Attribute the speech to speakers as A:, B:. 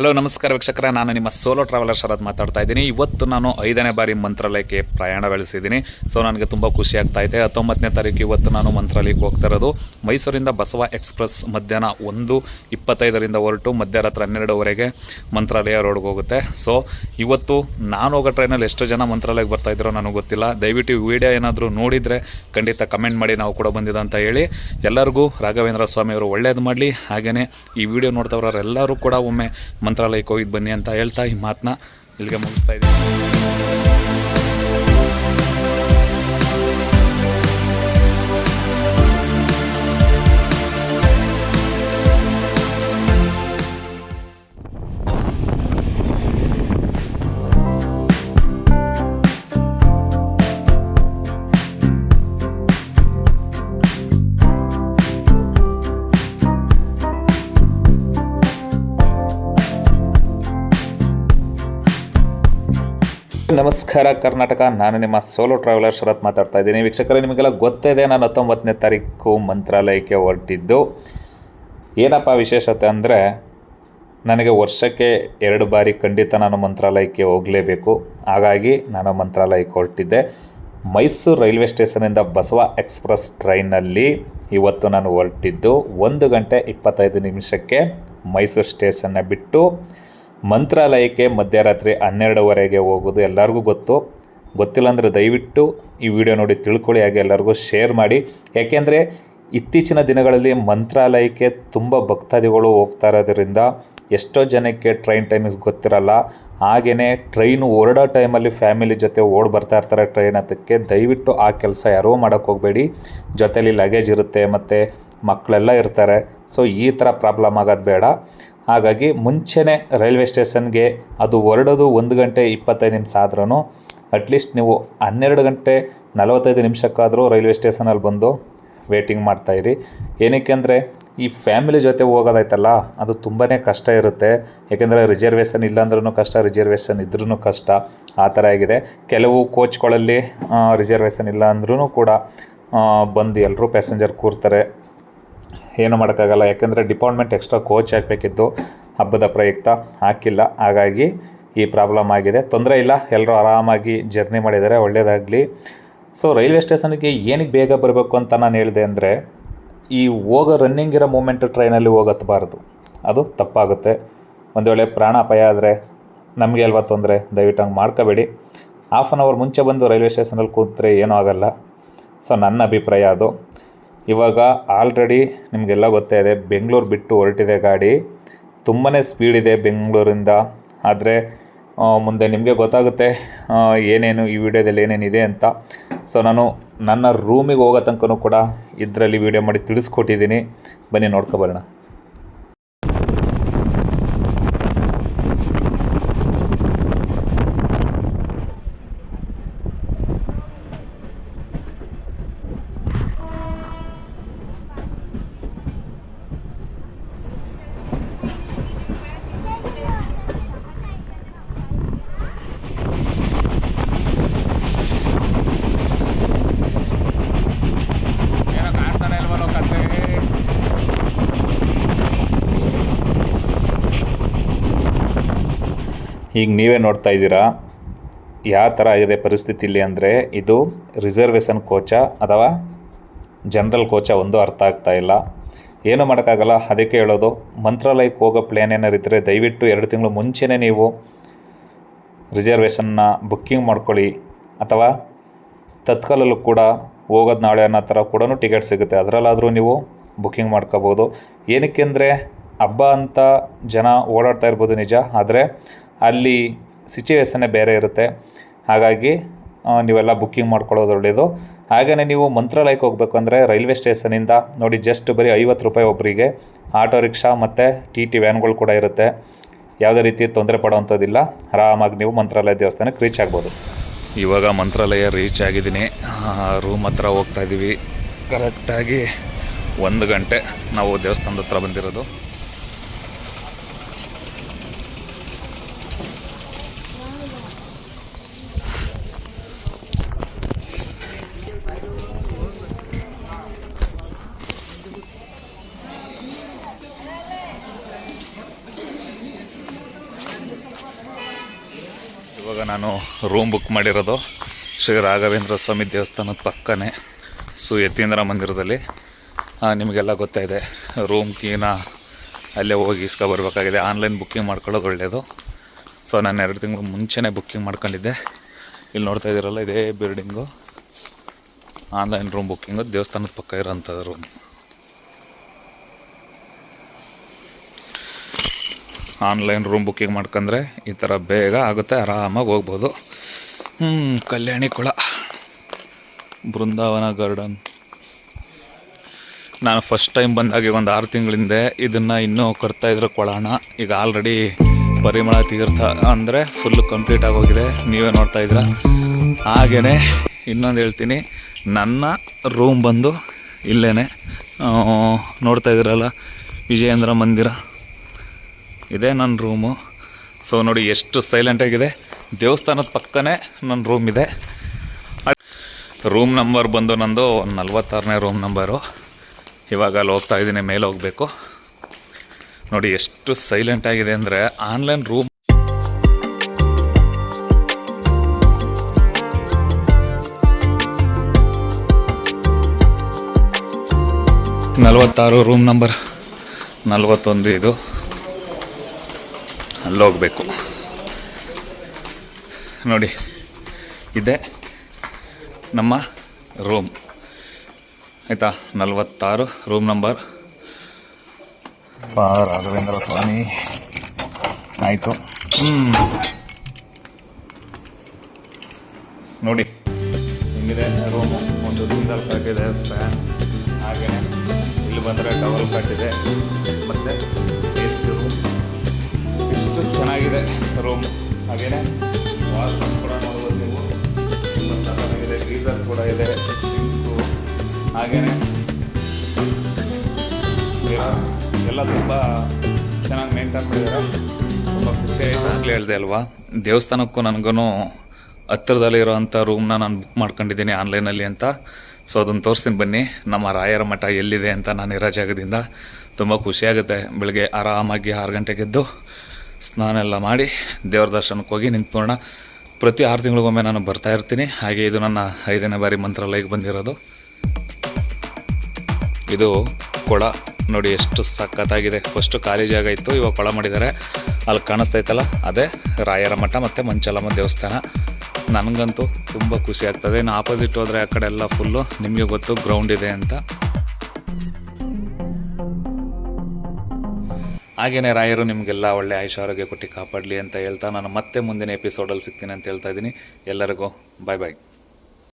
A: Hello ನಮಸ್ಕಾರ ವೀಕ್ಷಕರ. ನಾನು ನಿಮ್ಮ ಸೋಲೋ ಟ್ರಾವೆಲರ್ ಶರತ್ ಮಾತಾಡ್ತಾ ಇದ್ದೀನಿ. ಇವತ್ತು ನಾನು ಐದನೇ ಬಾರಿ ಮಂತ್ರಾಲಯಕ್ಕೆ ಪ್ರಯಾಣ ಬೆಳೆಸಿದ್ದೀನಿ. ಸೊ ನನಗೆ ತುಂಬ ಖುಷಿ ಆಗ್ತಾ ಇದೆ. ಹತ್ತೊಂಬತ್ತನೇ ತಾರೀಕು ಇವತ್ತು ನಾನು ಮಂತ್ರಾಲಯಕ್ಕೆ ಹೋಗ್ತಾ ಇರೋದು. ಮೈಸೂರಿಂದ ಬಸವ ಎಕ್ಸ್ಪ್ರೆಸ್ ಮಧ್ಯಾಹ್ನ ಒಂದು ಇಪ್ಪತ್ತೈದರಿಂದ ಹೊರಟು ಮಧ್ಯರಾತ್ರಿ ಹನ್ನೆರಡುವರೆಗೆ ಮಂತ್ರಾಲಯ ರೋಡ್ಗೆ ಹೋಗುತ್ತೆ. ಸೊ ಇವತ್ತು ನಾನು ಹೋಗೋ ಟ್ರೈನಲ್ಲಿ ಎಷ್ಟು ಜನ ಮಂತ್ರಾಲಯಕ್ಕೆ ಬರ್ತಾ ಇದ್ದೀರೋ ನನಗೆ ಗೊತ್ತಿಲ್ಲ. ದಯವಿಟ್ಟು ವಿಡಿಯೋ ಏನಾದರೂ ನೋಡಿದರೆ ಖಂಡಿತ ಕಮೆಂಟ್ ಮಾಡಿ ನಾವು ಕೂಡ ಬಂದಿದೆ ಅಂತ ಹೇಳಿ. ಎಲ್ಲರಿಗೂ ರಾಘವೇಂದ್ರ ಸ್ವಾಮಿಯವರು ಒಳ್ಳೆಯದು ಮಾಡಲಿ. ಹಾಗೆಯೇ ಈ ವಿಡಿಯೋ ನೋಡ್ತವ್ರೆಲ್ಲರೂ ಕೂಡ ಒಮ್ಮೆ ಮಂತ್ರಾಲಯಕ್ಕೆ ಹೋಗಿದ್ದು ಬನ್ನಿ ಅಂತ ಹೇಳ್ತಾ ಈ ಮಾತನ್ನ ಇಲ್ಲಿಗೆ ಮುಗಿಸ್ತಾ ಇದ್ದೀನಿ. ನಮಸ್ಕಾರ, ಕರ್ನಾಟಕ. ನಾನು ನಿಮ್ಮ ಸೋಲೋ ಟ್ರಾವೆಲರ್ ಶರತ್ ಮಾತಾಡ್ತಾ ಇದ್ದೀನಿ. ವೀಕ್ಷಕರೇ, ನಿಮಗೆಲ್ಲ ಗೊತ್ತಿದೆ, ನಾನು ಹತ್ತೊಂಬತ್ತನೇ ತಾರೀಕು ಮಂತ್ರಾಲಯಕ್ಕೆ ಹೊರಟಿದ್ದು. ಏನಪ್ಪ ವಿಶೇಷತೆ ಅಂದರೆ, ನನಗೆ ವರ್ಷಕ್ಕೆ ಎರಡು ಬಾರಿ ಖಂಡಿತ ನಾನು ಮಂತ್ರಾಲಯಕ್ಕೆ ಹೋಗಲೇಬೇಕು. ಹಾಗಾಗಿ ನಾನು ಮಂತ್ರಾಲಯಕ್ಕೆ ಹೊರಟಿದ್ದೆ. ಮೈಸೂರು ರೈಲ್ವೆ ಸ್ಟೇಷನಿಂದ ಬಸವ ಎಕ್ಸ್ಪ್ರೆಸ್ ಟ್ರೈನಲ್ಲಿ ಇವತ್ತು ನಾನು ಹೊರಟಿದ್ದು. ಒಂದು ಗಂಟೆ ಇಪ್ಪತ್ತೈದು ನಿಮಿಷಕ್ಕೆ ಮೈಸೂರು ಸ್ಟೇಷನ್ನ ಬಿಟ್ಟು ಮಂತ್ರಾಲಯಕ್ಕೆ ಮಧ್ಯರಾತ್ರಿ ಹನ್ನೆರಡುವರೆಗೆ ಹೋಗೋದು ಎಲ್ಲರಿಗೂ ಗೊತ್ತು. ಗೊತ್ತಿಲ್ಲ ಅಂದರೆ ದಯವಿಟ್ಟು ಈ ವಿಡಿಯೋ ನೋಡಿ, ತಿಳ್ಕೊಳ್ಳಿ, ಹಾಗೆ ಎಲ್ಲರಿಗೂ ಶೇರ್ ಮಾಡಿ. ಯಾಕೆಂದರೆ ಇತ್ತೀಚಿನ ದಿನಗಳಲ್ಲಿ ಮಂತ್ರಾಲಯಕ್ಕೆ ತುಂಬ ಭಕ್ತಾದಿಗಳು ಹೋಗ್ತಾ ಇರೋದ್ರಿಂದ ಎಷ್ಟೋ ಜನಕ್ಕೆ ಟ್ರೈನ್ ಟೈಮಿಂಗ್ಸ್ ಗೊತ್ತಿರಲ್ಲ. ಹಾಗೆಯೇ ಟ್ರೈನು ಹೊರಡೋ ಟೈಮಲ್ಲಿ ಫ್ಯಾಮಿಲಿ ಜೊತೆ ಓಡಿ ಬರ್ತಾ ಇರ್ತಾರೆ ಟ್ರೈನ್ ಹತ್ತಕ್ಕೆ. ದಯವಿಟ್ಟು ಆ ಕೆಲಸ ಯಾರೂ ಹೋಗಬೇಡಿ. ಜೊತೇಲಿ ಲಗೇಜ್ ಇರುತ್ತೆ ಮತ್ತು ಮಕ್ಕಳೆಲ್ಲ ಇರ್ತಾರೆ. ಸೊ ಈ ಥರ ಪ್ರಾಬ್ಲಮ್ ಆಗೋದು ಬೇಡ. ಹಾಗಾಗಿ ಮುಂಚೆನೇ ರೈಲ್ವೆ ಸ್ಟೇಷನ್ಗೆ ಅದು ಹೊರಡೋದು ಒಂದು ಗಂಟೆ ಇಪ್ಪತ್ತೈದು ನಿಮಿಷ ಆದ್ರೂ ಅಟ್ಲೀಸ್ಟ್ ನೀವು ಹನ್ನೆರಡು ಗಂಟೆ ನಲವತ್ತೈದು ನಿಮಿಷಕ್ಕಾದರೂ ರೈಲ್ವೆ ಸ್ಟೇಷನಲ್ಲಿ ಬಂದು ವೇಟಿಂಗ್ ಮಾಡ್ತಾಯಿರಿ ಏನಕ್ಕೆ ಅಂದರೆ, ಈ ಫ್ಯಾಮಿಲಿ ಜೊತೆ ಹೋಗೋದಾಯ್ತಲ್ಲ, ಅದು ತುಂಬಾ ಕಷ್ಟ ಇರುತ್ತೆ. ಯಾಕೆಂದರೆ ರಿಸರ್ವೇಷನ್ ಇಲ್ಲಾಂದ್ರೂ ಕಷ್ಟ ರಿಸರ್ವೇಷನ್ ಇದ್ರೂ ಕಷ್ಟ. ಆ ಥರ ಆಗಿದೆ. ಕೆಲವು ಕೋಚ್ಗಳಲ್ಲಿ ರಿಸರ್ವೇಷನ್ ಇಲ್ಲ ಅಂದ್ರೂ ಕೂಡ ಬಂದು ಎಲ್ಲರೂ ಪ್ಯಾಸೆಂಜರ್ ಕೂರ್ತಾರೆ. ಏನು ಮಾಡೋಕ್ಕಾಗಲ್ಲ. ಯಾಕೆಂದರೆ ಡಿಪಾರ್ಟ್ಮೆಂಟ್ ಎಕ್ಸ್ಟ್ರಾ ಕೋಚ್ ಹಾಕಬೇಕಿತ್ತು ಹಬ್ಬದ ಪ್ರಯುಕ್ತ ಹಾಕಿಲ್ಲ. ಹಾಗಾಗಿ ಈ ಪ್ರಾಬ್ಲಮ್ ಆಗಿದೆ. ತೊಂದರೆ ಇಲ್ಲ. ಎಲ್ಲರೂ ಆರಾಮಾಗಿ ಜರ್ನಿ ಮಾಡಿದ್ದಾರೆ. ಒಳ್ಳೆಯದಾಗಲಿ ಸೊ ರೈಲ್ವೆ ಸ್ಟೇಷನ್ಗೆ ಏನಕ್ಕೆ ಬೇಗ ಬರಬೇಕು ಅಂತ ನಾನು ಹೇಳಿದೆ ಅಂದರೆ, ಈ ಹೋಗೋ ರನ್ನಿಂಗ್ ಇರೋ ಮೂಮೆಂಟ್ ಟ್ರೈನಲ್ಲಿ ಹೋಗತ್ತಬಾರ್ದು ಅದು ತಪ್ಪಾಗುತ್ತೆ. ಒಂದು ವೇಳೆ ಪ್ರಾಣಾಪಾಯ ಆದರೆ, ನಮಗೆ ಅಲ್ವಾ ತೊಂದರೆ, ದಯವಿಟ್ಟು ಹಂಗೆ ಮಾಡ್ಕೋಬೇಡಿ. ಹಾಫ್ ಆನ್ ಅವರ್ ಮುಂಚೆ ಬಂದು ರೈಲ್ವೆ ಸ್ಟೇಷನಲ್ಲಿ ಕೂತ್ರೆ ಏನೂ ಆಗಲ್ಲ. ಸೊ ನನ್ನ ಅಭಿಪ್ರಾಯ ಅದು. ಇವಾಗ ಆಲ್ರೆಡಿ ನಿಮಗೆಲ್ಲ ಗೊತ್ತೇ ಇದೆ, ಬೆಂಗಳೂರು ಬಿಟ್ಟು ಹೊರಟಿದೆ ಗಾಡಿ. ತುಂಬಾ ಸ್ಪೀಡ್ ಇದೆ ಬೆಂಗಳೂರಿಂದ. ಆದರೆ ಮುಂದೆ ನಿಮಗೆ ಗೊತ್ತಾಗುತ್ತೆ ಏನೇನು ಈ ವಿಡಿಯೋದಲ್ಲಿ ಏನೇನಿದೆ ಅಂತ. ಸೊ ನಾನು ನನ್ನ ರೂಮಿಗೆ ಹೋಗೋ ತನಕನೂ ಕೂಡ ಇದರಲ್ಲಿ ವಿಡಿಯೋ ಮಾಡಿ ತಿಳಿಸ್ಕೊಟ್ಟಿದ್ದೀನಿ. ಬನ್ನಿ ನೋಡ್ಕೊಬರೋಣ ಈಗ ನೀವೇ ನೋಡ್ತಾ ಇದ್ದೀರಾ, ಯಾವ ಥರ ಆಗಿದೆ ಪರಿಸ್ಥಿತಿ ಇಲ್ಲಿ ಅಂದರೆ ಇದು ರಿಸರ್ವೇಷನ್ ಕೋಚ ಅಥವಾ ಜನರಲ್ ಕೋಚ ಒಂದು ಅರ್ಥ ಆಗ್ತಾ ಇಲ್ಲ. ಏನು ಮಾಡೋಕ್ಕಾಗಲ್ಲ, ಅದಕ್ಕೆ ಹೇಳೋದು, ಮಂತ್ರಾಲಯಕ್ಕೆ ಹೋಗೋ ಪ್ಲ್ಯಾನ್ ಏನಾರು ಇದ್ದರೆ ದಯವಿಟ್ಟು ಎರಡು ತಿಂಗಳು ಮುಂಚೆನೇ ನೀವು ರಿಸರ್ವೇಷನ್ನ ಬುಕ್ಕಿಂಗ್ ಮಾಡ್ಕೊಳ್ಳಿ, ಅಥವಾ ತತ್ಕಾಲಲ್ಲೂ ಕೂಡ ಹೋಗೋದು ನಾಳೆ ಅನ್ನೋ ಥರ ಕೂಡ ಟಿಕೆಟ್ ಸಿಗುತ್ತೆ. ಅದರಲ್ಲಾದರೂ ನೀವು ಬುಕ್ಕಿಂಗ್ ಮಾಡ್ಕೋಬೋದು. ಏನಕ್ಕೆ ಅಂದರೆ ಹಬ್ಬ ಅಂತ ಜನ ಓಡಾಡ್ತಾ ಇರ್ಬೋದು ನಿಜ, ಆದರೆ ಅಲ್ಲಿ ಸಿಚುವೇಸನ್ನೇ ಬೇರೆ ಇರುತ್ತೆ. ಹಾಗಾಗಿ ನೀವೆಲ್ಲ ಬುಕ್ಕಿಂಗ್ ಮಾಡ್ಕೊಳ್ಳೋದು ಒಳ್ಳೆಯದು ಹಾಗೆಯೇ ನೀವು ಮಂತ್ರಾಲಯಕ್ಕೆ ಹೋಗ್ಬೇಕು ಅಂದರೆ ರೈಲ್ವೆ ಸ್ಟೇಷನಿಂದ ನೋಡಿ ಜಸ್ಟ್ ಬರೀ ಐವತ್ತು ರೂಪಾಯಿ ಒಬ್ಬರಿಗೆ ಆಟೋ, ರಿಕ್ಷಾ ಮತ್ತು ಟಿ ಟಿ ವ್ಯಾನ್ಗಳು ಕೂಡ ಇರುತ್ತೆ. ಯಾವುದೇ ರೀತಿ ತೊಂದರೆ ಪಡೋವಂಥದ್ದಿಲ್ಲ. ಆರಾಮಾಗಿ ನೀವು ಮಂತ್ರಾಲಯ ದೇವಸ್ಥಾನಕ್ಕೆ ರೀಚ್ ಆಗ್ಬೋದು. ಇವಾಗ ಮಂತ್ರಾಲಯ ರೀಚ್ ಆಗಿದ್ದೀನಿ. ರೂಮ್ ಹತ್ರ ಹೋಗ್ತಾ ಇದ್ದೀವಿ ಕರೆಕ್ಟಾಗಿ ಒಂದು ಗಂಟೆ ನಾವು ದೇವಸ್ಥಾನದ ಹತ್ರ ಬಂದಿರೋದು ಇವಾಗ ನಾನು ರೂಮ್ ಬುಕ್ ಮಾಡಿರೋದು ಶ್ರೀ ರಾಘವೇಂದ್ರ ಸ್ವಾಮಿ ದೇವಸ್ಥಾನದ ಪಕ್ಕನೇ ಸು ಯತೀಂದ್ರ ಮಂದಿರದಲ್ಲಿ ನಿಮಗೆಲ್ಲ ಗೊತ್ತಾಯಿದೆ ರೂಮ್ ಕೀನ ಅಲ್ಲೇ ಹೋಗಿ ಇಸ್ಕೊ ಬರಬೇಕಾಗಿದೆ. ಆನ್ಲೈನ್ ಬುಕ್ಕಿಂಗ್ ಮಾಡ್ಕೊಳ್ಳೋದು ಒಳ್ಳೆಯದು ಸೊ ನಾನು ಎರಡು ತಿಂಗಳು ಮುಂಚೆನೇ ಬುಕ್ಕಿಂಗ್ ಮಾಡ್ಕೊಂಡಿದ್ದೆ. ಇಲ್ಲಿ ನೋಡ್ತಾ ಇದ್ದೀರಲ್ಲ, ಇದೇ ಬಿಲ್ಡಿಂಗು ಆನ್ಲೈನ್ ರೂಮ್ ಬುಕ್ಕಿಂಗು ದೇವಸ್ಥಾನದ ಪಕ್ಕ ಇರೋಂಥದ್ದು ರೂಮ್ ಆನ್ಲೈನ್ ರೂಮ್ ಬುಕ್ಕಿಂಗ್ ಮಾಡ್ಕೊಂಡ್ರೆ ಈ ಥರ ಬೇಗ ಆಗುತ್ತೆ, ಆರಾಮಾಗಿ ಹೋಗ್ಬೋದು. ಕಲ್ಯಾಣಿ ಕೊಳ. ಬೃಂದಾವನ ಗಾರ್ಡನ್. ನಾನು ಫಸ್ಟ್ ಟೈಮ್ ಬಂದಾಗ ಒಂದು ಆರು ತಿಂಗಳಿಂದೆ ಇದನ್ನು ಇನ್ನೂ ಕಟ್ತಾಯಿದ್ರು ಕೊಳಣ. ಈಗ ಆಲ್ರೆಡಿ ಪರಿಮಳ ತೀರ್ಥ ಅಂದರೆ ಫುಲ್ಲು ಕಂಪ್ಲೀಟ್ ಆಗೋಗಿದೆ ನೀವೇ ನೋಡ್ತಾ ಇದ್ದೀರ. ಹಾಗೆಯೇ ಇನ್ನೊಂದು ಹೇಳ್ತೀನಿ. ನನ್ನ ರೂಮ್ ಬಂದು ಇಲ್ಲೇ ನೋಡ್ತಾ ಇದ್ದೀರಲ್ಲ, ವಿಜಯೇಂದ್ರ ಮಂದಿರ. ಇದೇ ನನ್ನ ರೂಮು ಸೊ ನೋಡಿ ಎಷ್ಟು ಸೈಲೆಂಟಾಗಿದೆ ದೇವಸ್ಥಾನದ ಪಕ್ಕನೇ ನನ್ನ ರೂಮ್ ಇದೆ. ರೂಮ್ ನಂಬರ್ ಬಂದು ನಂದು ನಲ್ವತ್ತಾರನೇ ರೂಮ್ ನಂಬರು ಇವಾಗ ಅಲ್ಲಿ ಹೋಗ್ತಾ ಇದ್ದೀನಿ, ಮೇಲೆ ಹೋಗಬೇಕು. ನೋಡಿ ಎಷ್ಟು ಸೈಲೆಂಟ್ ಆಗಿದೆ ಅಂದರೆ ಆನ್ಲೈನ್ ರೂಮ್ ನಲವತ್ತಾರು ರೂಮ್ ನಂಬರ್ ನಲ್ವತ್ತೊಂದು ಇದು. ಅಲ್ಲಿ ಹೋಗಬೇಕು. ನೋಡಿ ಇದೆ ನಮ್ಮ ರೂಮ್ ಆಯಿತಾ? ನಲವತ್ತಾರು ರೂಮ್ ನಂಬರ್ ರಾಘವೇಂದ್ರ ಸ್ವಾಮಿ. ಆಯಿತು. ನೋಡಿ ಹಿಂಗಿದೆ ರೂಮು ಒಂದು ಸಿಂಗಲ್ ಕಟ್ಟಿದೆ. ಇದೆ ಫ್ಯಾನ್. ಹಾಗೆ ಇಲ್ಲಿ ಬಂದರೆ ಟವಲ್ ಕಟ್ಟಿದೆ ಇದೆ. ಮತ್ತು ಇಷ್ಟು ಚೆನ್ನಾಗಿದೆ ರೂಮ್ ಹಾಗೇನೆ ವಾಶ್ರೂಮ್ ಕೂಡ ನೋಡ್ಬೋದು ನೀವು. ತುಂಬ ಚೆನ್ನಾಗಿದೆ ಗೀಸರ್ ಕೂಡ ಇದೆ ಸಿಂಕು ಹಾಗೆಯೇ ಎಲ್ಲ ತುಂಬ ಚೆನ್ನಾಗಿ ಮೇಂಟೈನ್ ಮಾಡಿದ್ದಾರೆ ತುಂಬ ಖುಷಿ ಆಯಿತು. ಆಗಲೇ ಹೇಳಿದೆ ಅಲ್ವಾ? ದೇವಸ್ಥಾನಕ್ಕೂ ನನಗೂ ಹತ್ತಿರದಲ್ಲಿರೋವಂಥ ರೂಮ್ನ ನಾನು ಬುಕ್ ಮಾಡ್ಕೊಂಡಿದ್ದೀನಿ ಆನ್ಲೈನಲ್ಲಿ ಅಂತ. ಸೊ ಅದನ್ನು ತೋರಿಸ್ತೀನಿ ಬನ್ನಿ. ನಮ್ಮ ರಾಯರ ಮಠ ಎಲ್ಲಿದೆ ಅಂತ ನಾನು ಇರೋ ಜಾಗದಿಂದ ತುಂಬ ಖುಷಿಯಾಗುತ್ತೆ ಬೆಳಗ್ಗೆ ಆರಾಮಾಗಿ ಆರು ಗಂಟೆಗೆ ಎದ್ದು ಸ್ನಾನ ಎಲ್ಲ ಮಾಡಿ ದೇವ್ರ ದರ್ಶನಕ್ಕೆ ಹೋಗಿ ನಿಂತ್ಕೊಳ್ಳೋಣ. ಪ್ರತಿ ಆರು ತಿಂಗಳಿಗೊಮ್ಮೆ ನಾನು ಬರ್ತಾ ಇರ್ತೀನಿ. ಹಾಗೆ ಇದು ನನ್ನ ಐದನೇ ಬಾರಿ ಮಂತ್ರಾಲಯಕ್ಕೆ ಬಂದಿರೋದು. ಇದು ಕೊಳ. ನೋಡಿ ಎಷ್ಟು ಸಖತ್ತಾಗಿದೆ. ಫಸ್ಟು ಖಾಲಿ ಜಾಗ ಇತ್ತು, ಇವಾಗ ಕೊಳ ಮಾಡಿದ್ದಾರೆ. ಅಲ್ಲಿ ಕಾಣಿಸ್ತೈತಲ್ಲ ಅದೇ ರಾಯರ ಮಠ ಮತ್ತು ಮಂಚಲಮ್ಮ ದೇವಸ್ಥಾನ. ನನಗಂತೂ ತುಂಬ ಖುಷಿ ಆಗ್ತದೆ. ಇನ್ನು ಆಪೋಸಿಟ್ ಹೋದರೆ ಆ ಕಡೆ ಎಲ್ಲ ಫುಲ್ಲು ನಿಮಗೆ ಗೊತ್ತು ಗ್ರೌಂಡ್ ಇದೆ ಅಂತ. ಹಾಗೆಯೇ ರಾಯರು ನಿಮಗೆಲ್ಲ ಒಳ್ಳೆ ಆಯುಷ ಆರೋಗ್ಯ ಕೊಟ್ಟು ಕಾಪಾಡಲಿ ಅಂತ ಹೇಳ್ತಾ ನಾನು ಮತ್ತೆ ಮುಂದಿನ ಎಪಿಸೋಡಲ್ಲಿ ಸಿಗ್ತೀನಿ ಅಂತ ಹೇಳ್ತಾ ಇದ್ದೀನಿ. ಎಲ್ಲರಿಗೂ ಬಾಯ್ ಬಾಯ್